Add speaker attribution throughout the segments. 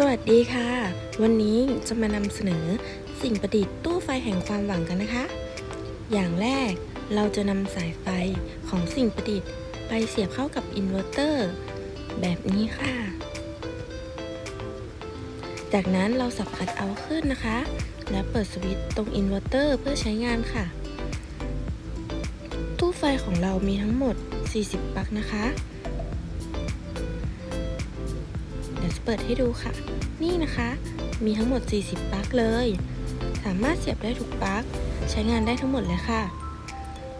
Speaker 1: สวัสดีค่ะ วันนี้จะมานำเสนอสิ่งประดิษฐ์ตู้ไฟแห่งความหวังกันนะคะ อย่างแรกเราจะนำสายไฟของสิ่งประดิษฐ์ไปเสียบเข้ากับอินเวอร์เตอร์แบบนี้ค่ะ จากนั้นเราสับคัดเอาขึ้นนะคะ และเปิดสวิตช์ตรงอินเวอร์เตอร์เพื่อใช้งานค่ะ ตู้ไฟของเรามีทั้งหมด 40 ปลั๊กนะคะ เปิดให้ดูค่ะ นี่นะคะ มีทั้งหมด 40 ปลั๊กเลย สามารถเสียบได้ทุกปลั๊ก ใช้งานได้ทั้งหมดเลยค่ะ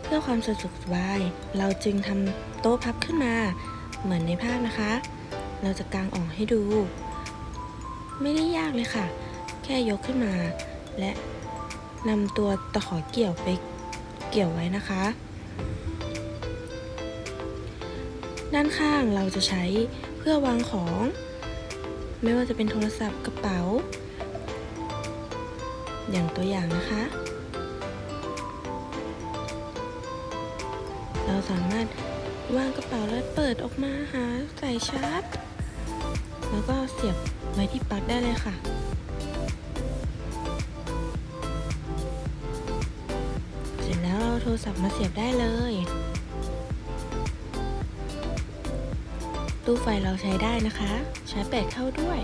Speaker 1: เพื่อความสะดวกสบาย เราจึงทำโต๊ะพับขึ้นมา เหมือนในภาพนะคะ เราจะกางออกให้ดู ไม่ได้ยากเลยค่ะ แค่ยกขึ้นมา และนำตัวตะขอเกี่ยวไปเกี่ยวไว้นะคะ ด้านข้างเราจะใช้เพื่อวางของ ไม่ว่าจะเป็นโทรศัพท์กระเป๋า อย่างตัวอย่างนะคะ เราสามารถวางกระเป๋าแล้วเปิดออกมาหาใส่ชาร์จ แล้วก็เสียบไว้ที่ปลั๊กได้เลยค่ะ เสร็จแล้วเราโทรศัพท์มาเสียบได้เลย ตู้ไฟเราใช้ได้นะคะ ใช้แบตเข้าด้วย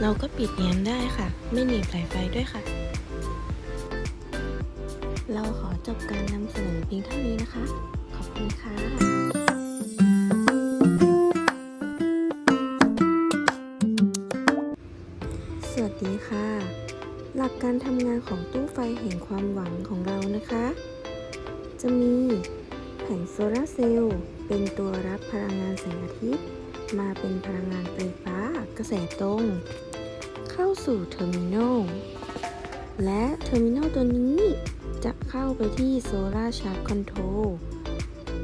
Speaker 1: เราก็ปิดแง้มได้ค่ะ ไม่หนีบสายไฟด้วยค่ะ เราขอจบการนำเสนอเพียงเท่านี้นะคะ ขอบคุณค่ะสวัสดีค่ะ หลักการทำงานของตู้ไฟแห่งความหวังของเรานะคะ จะมี ผงโซลาร์เซลล์เป็นตัวรับพลังงานแสงอาทิตย์ มาเป็นพลังงานไฟฟ้ากระแสตรง เข้าสู่เทอร์มินอลและเทอร์มินอลตัวนี้จะเข้าไปที่โซลาร์ชาร์จคอนโทรล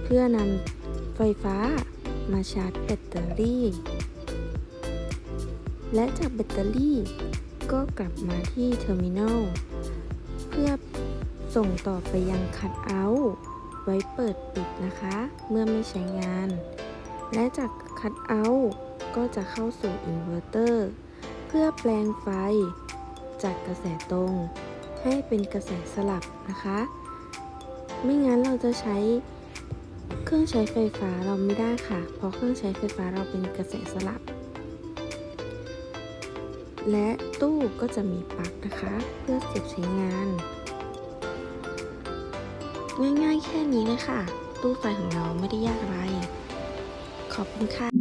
Speaker 1: เพื่อนำไฟฟ้ามาชาร์จแบตเตอรี่ และจากแบตเตอรี่ก็กลับมาที่เทอร์มินอลเพื่อส่งต่อไปยังคัทเอาท์ ไว้เปิดปิดนะคะ เมื่อไม่ใช้งาน และจากคัทเอาท์ก็จะเข้าสู่อินเวอร์เตอร์เพื่อแปลงไฟ จากกระแสตรง ให้เป็นกระแสสลับนะคะ ไม่งั้นเราจะใช้เครื่องใช้ไฟฟ้าเราไม่ได้ค่ะ เพราะเครื่องใช้ไฟฟ้าเราเป็นกระแสสลับ และตู้ก็จะมีปลั๊กนะคะ เพื่อเสียบใช้งาน ง่ายๆแค่นี้เลยค่ะ ตู้ไฟของเราไม่ได้ยากอะไร ขอบคุณค่ะ